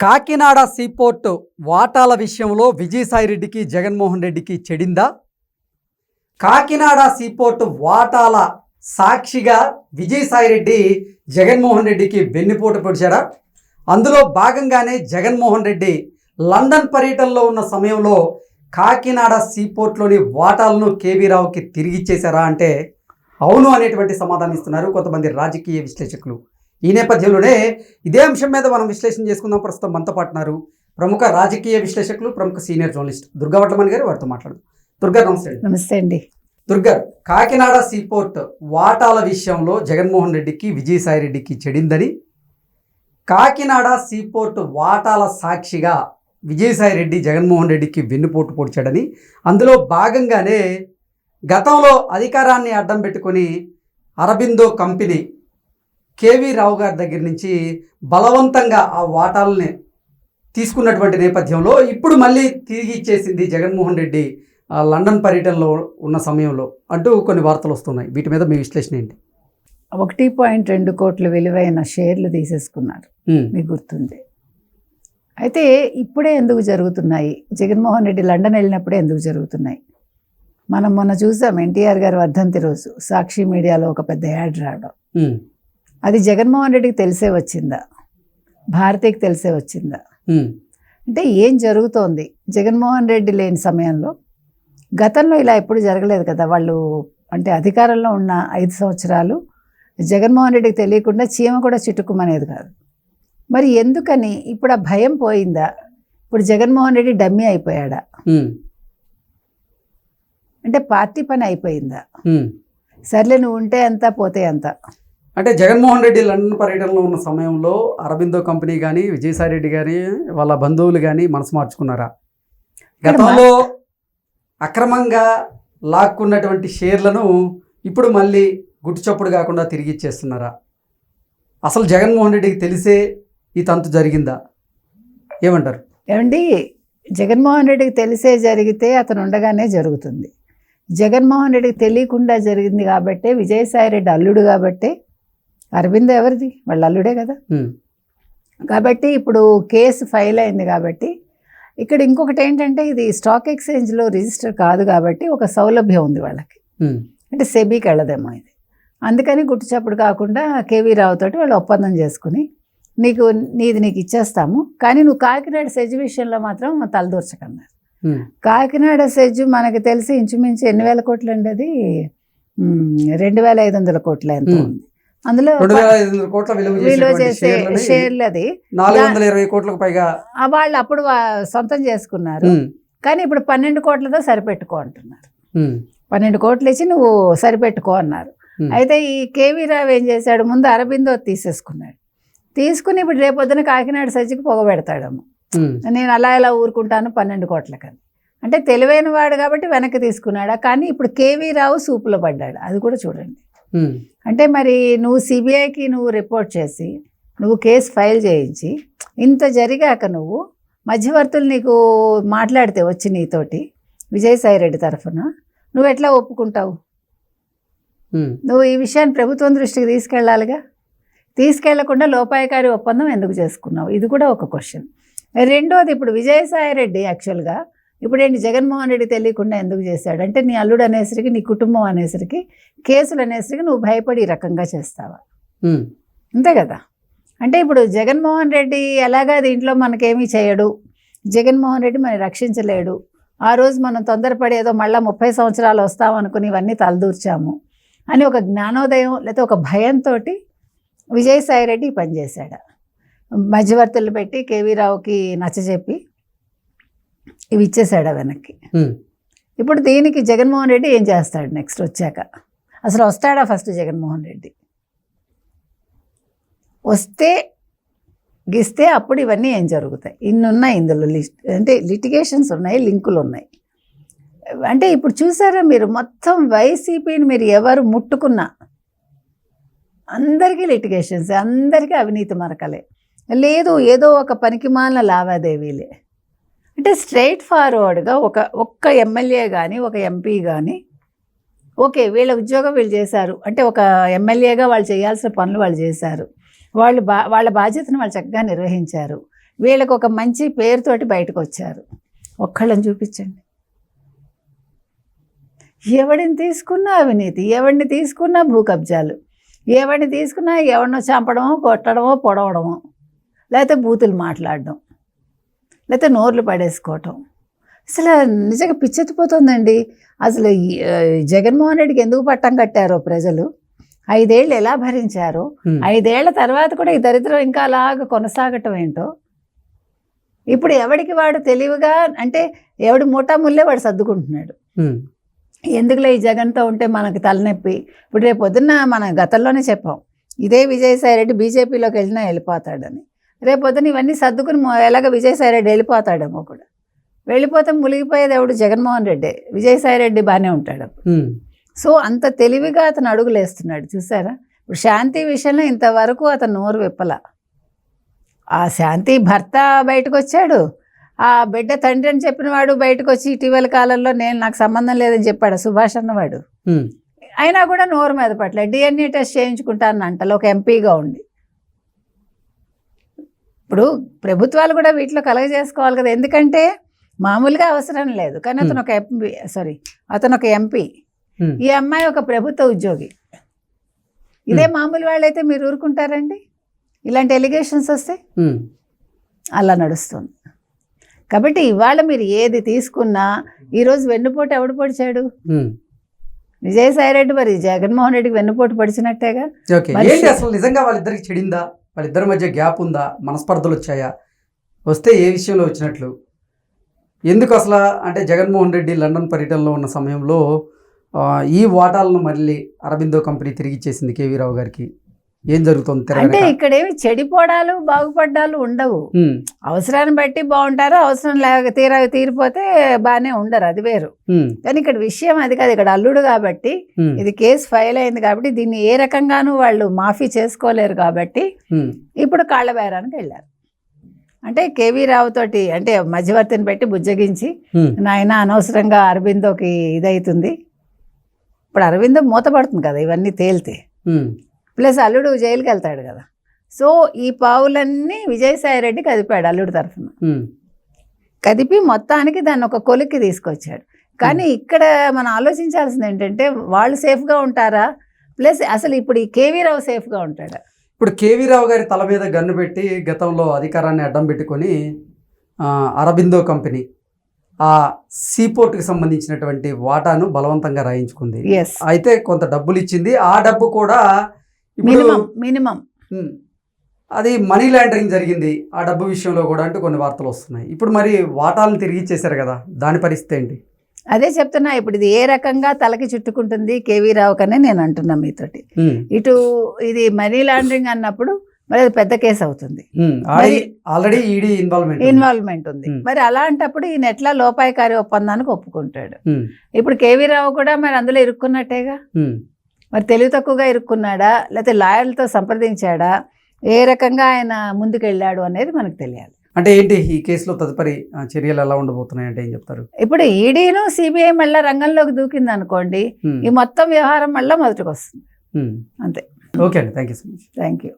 Kakinada seaport వాటాల విషయంలో విజయసాయిరెడ్డికి జగన్మోహన్ రెడ్డికి చెడిందా? కాకినాడ సీపోర్ట్ వాటాల సాక్షిగా విజయసాయిరెడ్డి జగన్మోహన్ రెడ్డికి వెన్నుపోటు పొడిచాడా అందులో భాగంగానే జగన్మోహన్ రెడ్డి లండన్ పర్యటనలో ఉన్న సమయంలో కాకినాడ సీపోర్ట్లోని వాటాలను కేవీ రావుకి తిరిగిచ్చేశారా అంటే అవును అనేటువంటి సమాధానం ఇస్తున్నారు కొంతమంది రాజకీయ విశ్లేషకులు. ఈ నేపథ్యంలోనే ఇదే అంశం మీద మనం విశ్లేషణ చేసుకుందాం. ప్రస్తుతం మనతో పాటున్నారు ప్రముఖ రాజకీయ విశ్లేషకులు ప్రముఖ సీనియర్ జర్నలిస్ట్ దుర్గా వడ్లమణి గారు వారితో మాట్లాడు దుర్గా నమస్తే అండి. నమస్తే అండి. దుర్గా కాకినాడ సీపోర్ట్ వాటాల విషయంలో జగన్మోహన్ రెడ్డికి విజయసాయి రెడ్డికి చెడిందని కాకినాడ సీపోర్ట్ వాటాల సాక్షిగా విజయసాయి రెడ్డి జగన్మోహన్ రెడ్డికి వెన్నుపోటు పొడిచాడని అందులో భాగంగానే గతంలో అధికారాన్ని అడ్డం పెట్టుకొని అరబిందో కంపెనీ కేవీ రావు గారి దగ్గర నుంచి బలవంతంగా ఆ వాటాలని తీసుకున్నటువంటి నేపథ్యంలో ఇప్పుడు మళ్ళీ తిరిగి ఇచ్చేసింది జగన్మోహన్ రెడ్డి లండన్ పర్యటనలో ఉన్న సమయంలో అంటూ కొన్ని వార్తలు వస్తున్నాయి. వీటి మీద మీ విశ్లేషణ ఏంటి? ఒకటి పాయింట్ రెండు కోట్ల విలువైన షేర్లు తీసేసుకున్నారు. మీకు గుర్తుంది. అయితే ఇప్పుడే ఎందుకు జరుగుతున్నాయి? జగన్మోహన్ రెడ్డి లండన్ వెళ్ళినప్పుడే ఎందుకు జరుగుతున్నాయి? మనం మొన్న చూసాం ఎన్టీఆర్ గారి వర్ధంతి రోజు. సాక్షి మీడియాలో ఒక పెద్ద యాడ్ రావడం. అది జగన్మోహన్ రెడ్డికి తెలిసే వచ్చిందా? భారతీకి తెలిసే వచ్చిందా? అంటే ఏం జరుగుతోంది? జగన్మోహన్ రెడ్డి లేని సమయంలో గతంలో ఇలా ఎప్పుడు జరగలేదు కదా వాళ్ళు అంటే అధికారంలో ఉన్న ఐదు సంవత్సరాలు జగన్మోహన్ రెడ్డికి తెలియకుండా చీమ కూడా చిటుకుమనేది కాదు. మరి ఎందుకని? ఇప్పుడు ఆ భయం పోయిందా? ఇప్పుడు జగన్మోహన్ రెడ్డి డమ్మీ అయిపోయాడా? అంటే పార్టీ పని అయిపోయిందా. సర్లే నువ్వు ఉంటే ఎంత పోతే ఎంత అంటే జగన్మోహన్ రెడ్డి లండన్ పర్యటనలో ఉన్న సమయంలో అరబిందో కంపెనీ కానీ విజయసాయి రెడ్డి గారి వాళ్ళ బంధువులు కానీ మనసు మార్చుకున్నారా? గతంలో అక్రమంగా లాక్కున్నటువంటి షేర్లను ఇప్పుడు మళ్ళీ గుట్టుచప్పుడు కాకుండా తిరిగి ఇచ్చేస్తున్నారా? అసలు జగన్మోహన్ రెడ్డికి తెలిసే ఈ తంతు జరిగిందా? ఏమంటారు? ఏమండి జగన్మోహన్ రెడ్డికి తెలిసే జరిగితే అతను ఉండగానే జరుగుతుంది. జగన్మోహన్ రెడ్డికి తెలియకుండా జరిగింది కాబట్టే విజయసాయి రెడ్డి అల్లుడు కాబట్టే అరవింద్ ఎవరిది? వాళ్ళ అల్లుడే కదా. కాబట్టి ఇప్పుడు కేసు ఫైల్ అయింది కాబట్టి ఇక్కడ ఇంకొకటి ఏంటంటే ఇది స్టాక్ ఎక్స్చేంజ్లో రిజిస్టర్ కాదు కాబట్టి ఒక సౌలభ్యం ఉంది వాళ్ళకి. అంటే సెబీకి వెళ్ళదేమో ఇది. అందుకని గుట్టుచప్పుడు కాకుండా కేవీ రావుతోటి వాళ్ళు ఒప్పందం చేసుకుని నీకు నీది నీకు ఇచ్చేస్తాము. కానీ నువ్వు కాకినాడ సెజ్ విషయంలో మాత్రం తలదూర్చకన్నారు. కాకినాడ సెజ్ మనకి తెలిసి ఇంచుమించు ఎన్ని వేల కోట్లు అండి అది రెండు వేల ఐదు వందల కోట్ల ఎంత. ఉంది. అందులో కోట్ల విలువ చేసే షేర్లు అది నాలుగు వందల ఇరవై కోట్లకు పైగా ఆ వాళ్ళు అప్పుడు సొంతం చేసుకున్నారు. కానీ ఇప్పుడు పన్నెండు కోట్లతో సరిపెట్టుకో అంటున్నారు. పన్నెండు కోట్లు ఇచ్చి నువ్వు సరిపెట్టుకో అన్నారు. అయితే ఈ కేవీ రావు ఏం చేశాడు? ముందు అరబిందో తీసేసుకున్నాడు. తీసుకుని ఇప్పుడు రేపొద్దున కాకినాడ సజ్జికి పొగబెడతాడేమో నేను అలా ఇలా ఊరుకుంటాను పన్నెండు కోట్లకని. అంటే తెలివైన వాడు కాబట్టి వెనక్కి తీసుకున్నాడా? కానీ ఇప్పుడు కేవీ రావు సూపులో పడ్డాడు. అది కూడా చూడండి. అంటే మరి నువ్వు సిబిఐకి నువ్వు రిపోర్ట్ చేసి నువ్వు కేసు ఫైల్ చేయించి ఇంత జరిగాక నువ్వు మధ్యవర్తులు నీకు మాట్లాడితే వచ్చి నీతోటి విజయసాయి రెడ్డి తరఫున నువ్వు ఎట్లా ఒప్పుకుంటావు? ఉమ్, నువ్వు ఈ విషయాన్ని ప్రభుత్వం దృష్టికి తీసుకెళ్ళాలిగా తీసుకెళ్ళకుండా లోపాయకారి ఒప్పందం ఎందుకు చేసుకున్నావు? ఇది కూడా ఒక క్వశ్చన్ రెండోది ఇప్పుడు విజయసాయి రెడ్డి యాక్చువల్గా ఇప్పుడు ఏంటి జగన్మోహన్ రెడ్డి తెలియకుండా ఎందుకు చేశాడు? అంటే నీ అల్లుడు అనేసరికి నీ కుటుంబం అనేసరికి కేసులు అనేసరికి నువ్వు భయపడి ఈ రకంగా చేస్తావా? అంతే కదా? అంటే ఇప్పుడు జగన్మోహన్ రెడ్డి ఎలాగా దీంట్లో మనకేమీ చేయడు జగన్మోహన్ రెడ్డి మనం రక్షించలేడు ఆ రోజు మనం తొందరపడి ఏదో మళ్ళీ ముప్పై సంవత్సరాలు వస్తాం అనుకుని ఇవన్నీ తలదూర్చాము అని ఒక జ్ఞానోదయం లేకపోతే ఒక భయంతో విజయసాయి రెడ్డి ఈ పని చేశాడు మధ్యవర్తులు పెట్టి కేవీ రావుకి నచ్చజెప్పి ఇవి ఇచ్చేసాడు వెనక్కి. ఇప్పుడు దీనికి జగన్మోహన్ రెడ్డి ఏం చేస్తాడు నెక్స్ట్ వచ్చాక? అసలు వస్తాడా ఫస్ట్ జగన్మోహన్ రెడ్డి? వస్తే గిస్తే అప్పుడు ఇవన్నీ ఏం జరుగుతాయి? ఇన్ని ఉన్నాయి ఇందులో లిస్ట్ అంటే లిటిగేషన్స్ ఉన్నాయి లింకులు ఉన్నాయి. అంటే ఇప్పుడు చూసారా మీరు మొత్తం వైసీపీని మీరు ఎవరు ముట్టుకున్నా అందరికీ లిటిగేషన్స్ అందరికీ అవినీతి మరకలే. లేదు ఏదో ఒక పనికిమాలిన లావాదేవీలే. అంటే స్ట్రైట్ ఫార్వర్డ్గా ఒక ఒక్క ఎమ్మెల్యే కానీ ఒక ఎంపీ కానీ ఓకే వీళ్ళ ఉద్యోగం వీళ్ళు చేశారు. అంటే ఒక ఎమ్మెల్యేగా వాళ్ళు చేయాల్సిన పనులు వాళ్ళు చేశారు. వాళ్ళు బా వాళ్ళ బాధ్యతను వాళ్ళు చక్కగా నిర్వహించారు. వీళ్ళకి ఒక మంచి పేరుతోటి బయటకు వచ్చారు. ఒక్కళ్ళని చూపించండి. ఎవడిని తీసుకున్నా అవినీతి ఎవడిని తీసుకున్నా భూ కబ్జాలు ఎవడిని తీసుకున్నా ఎవడినో చంపడమో కొట్టడమో పొడవడమో లేకపోతే బూతులు మాట్లాడడం. లేకపోతే నోర్లు పడేసుకోవటం. అసలు నిజంగా పిచ్చెత్తిపోతుందండి. అసలు జగన్మోహన్ రెడ్డికి ఎందుకు పట్టం కట్టారో ప్రజలు? ఐదేళ్ళు ఎలా భరించారో? ఐదేళ్ళ తర్వాత కూడా ఈ దరిద్రం ఇంకా అలాగ కొనసాగటం ఏంటో? ఇప్పుడు ఎవడికి వాడు తెలివిగా అంటే ఎవడి మూటా ముల్లే వాడు సర్దుకుంటున్నాడు. ఎందుకులే ఈ జగన్తో ఉంటే మనకి తలనొప్పి? ఇప్పుడు రేపు పొద్దున్న మన గతంలోనే చెప్పాం. ఇదే విజయసాయి రెడ్డి బీజేపీలోకి వెళ్ళినా వెళ్ళిపోతాడని. రేపు పొద్దున్న ఇవన్నీ సర్దుకుని ఎలాగ విజయసాయి రెడ్డి వెళ్ళిపోతాడేమో కూడా. వెళ్ళిపోతే మునిగిపోయేది ఎవడు? జగన్మోహన్ రెడ్డి. విజయసాయి రెడ్డి బాగానే ఉంటాడు సో అంత తెలివిగా అతను అడుగులేస్తున్నాడు చూసారా? ఇప్పుడు శాంతి విషయంలో ఇంతవరకు అతను నోరు విప్పల. ఆ శాంతి భర్త బయటకు వచ్చాడు ఆ బిడ్డ తండ్రి అని చెప్పిన వాడు బయటకు వచ్చి ఇటీవల కాలంలో నేను నాకు సంబంధం లేదని చెప్పాడు సుభాష్ అన్నవాడు. అయినా కూడా నోరు మీద పట్ల డిఎన్ఏ టెస్ట్ చేయించుకుంటాను అంటలో ఒక ఎంపీగా ఉండి. ఇప్పుడు ప్రభుత్వాలు కూడా వీటిలో కలగజేసుకోవాలి కదా. ఎందుకంటే మామూలుగా అవసరం లేదు. కానీ అతను ఒక ఎంపీ సారీ అతను ఒక ఎంపీ. ఈ అమ్మాయి ఒక ప్రభుత్వ ఉద్యోగి. ఇదే మామూలు వాళ్ళైతే మీరు ఊరుకుంటారండి? ఇలాంటి ఎలిగేషన్స్ వస్తే అలా నడుస్తుంది. కాబట్టి ఇవాళ మీరు ఏది తీసుకున్నా ఈరోజు వెన్నుపోటు ఎవడు పొడిచాడు? ఉమ్. విజయసాయి రెడ్డి మరి. జగన్మోహన్ రెడ్డికి వెన్నుపోటు పొడిచినట్టేగా. అసలు నిజంగా వాళ్ళిద్దరికి చెడిందా? వాళ్ళిద్దరి మధ్య గ్యాప్ ఉందా? మనస్పర్ధలు వచ్చాయా? వస్తే ఏ విషయంలో వచ్చినట్లు? ఎందుకు అసలు అంటే జగన్మోహన్ రెడ్డి లండన్ పర్యటనలో ఉన్న సమయంలో ఈ వాటాలను మళ్ళీ అరబిందో కంపెనీ తిరిగి ఇచ్చేసింది కేవీ రావు గారికి. ఏం జరుగుతుంది అంటే వెనక? ఇక్కడేమి చెడిపోవడాలు బాగుపడ్డాలు ఉండవు. అవసరాన్ని బట్టి బాగుంటారు అవసరం లేక తీరా తీరిపోతే బాగానే ఉండరు అది వేరు. కానీ ఇక్కడ విషయం అది కాదు ఇక్కడ అల్లుడు కాబట్టి ఇది కేసు ఫైల్ అయింది కాబట్టి దీన్ని ఏ రకంగానూ వాళ్ళు మాఫీ చేసుకోలేరు కాబట్టి ఇప్పుడు కాళ్ళ బేరానికి వెళ్ళారు. అంటే కేవీ రావు తోటి అంటే మధ్యవర్తిని పెట్టి బుజ్జగించి నాయన అనవసరంగా అరవిందోకి ఇదవుతుంది ఇప్పుడు అరవిందో మూతపడుతుంది కదా ఇవన్నీ తేలితే. ప్లస్ అల్లుడు జైలుకి వెళ్తాడు కదా. సో ఈ పావులన్నీ విజయసాయి రెడ్డి కదిపాడు అల్లుడు తరఫున. కదిపి మొత్తానికి దాన్ని ఒక కొలిక్కి తీసుకొచ్చాడు. కానీ ఇక్కడ మనం ఆలోచించాల్సింది ఏంటంటే వాళ్ళు సేఫ్గా ఉంటారా? ప్లస్ అసలు ఇప్పుడు ఈ కేవీ రావు సేఫ్గా ఉంటాడా? ఇప్పుడు కేవీ రావు గారి తల మీద గన్ను పెట్టి గతంలో అధికారాన్ని అడ్డం పెట్టుకొని అరబిందో కంపెనీ ఆ సీపోర్ట్కి సంబంధించినటువంటి వాటాను బలవంతంగా రాయించుకుంది. ఎస్ అయితే కొంత డబ్బులు ఇచ్చింది ఆ డబ్బు కూడా మినిమం అది మనీ లాండరింగ్ జరిగింది ఆ డబ్బు విషయంలో కూడా అంటూ కొన్ని వార్తలు వస్తున్నాయి. ఇప్పుడు మరి వాటాలను తిరిగి ఇచ్చేశారు కదా దాని పరిస్థితి ఏంటి? అదే చెప్తున్నా ఇప్పుడు ఇది ఏ రకంగా తలకి చుట్టుకుంటుంది కేవీ రావు కనే నేను అంటున్నా మీతోటి. ఇటు ఇది మనీ లాండరింగ్ అన్నప్పుడు మరి అది పెద్ద కేసు అవుతుంది. ఆల్రెడీ ఈడీ ఇన్వాల్వ్మెంట్ ఉంది. ఇన్వాల్వ్మెంట్ ఉంది. మరి అలాంటప్పుడు ఈయన ఎట్లా లోపాయకారి ఒప్పందానికి ఒప్పుకుంటాడు. ఇప్పుడు కేవీ రావు కూడా మరి అందులో ఇరుక్కున్నట్టేగా? మరి తెలివి తక్కువగా ఇరుక్కున్నాడా? లేకపోతే లాయర్లతో సంప్రదించాడా? ఏ రకంగా ఆయన ముందుకెళ్ళాడు అనేది మనకు తెలియాలి. అంటే ఏంటి ఈ కేసులో తదుపరి చర్యలు ఎలా ఉండబోతున్నాయి అంటే ఏం చెప్తారు? ఇప్పుడు ఈడీను సిబిఐ మళ్ళీ రంగంలోకి దూకింది అనుకోండి ఈ మొత్తం వ్యవహారం మళ్ళీ మొదటికి వస్తుంది. అంతే. ఓకే అండి. Thank you so much. Thank you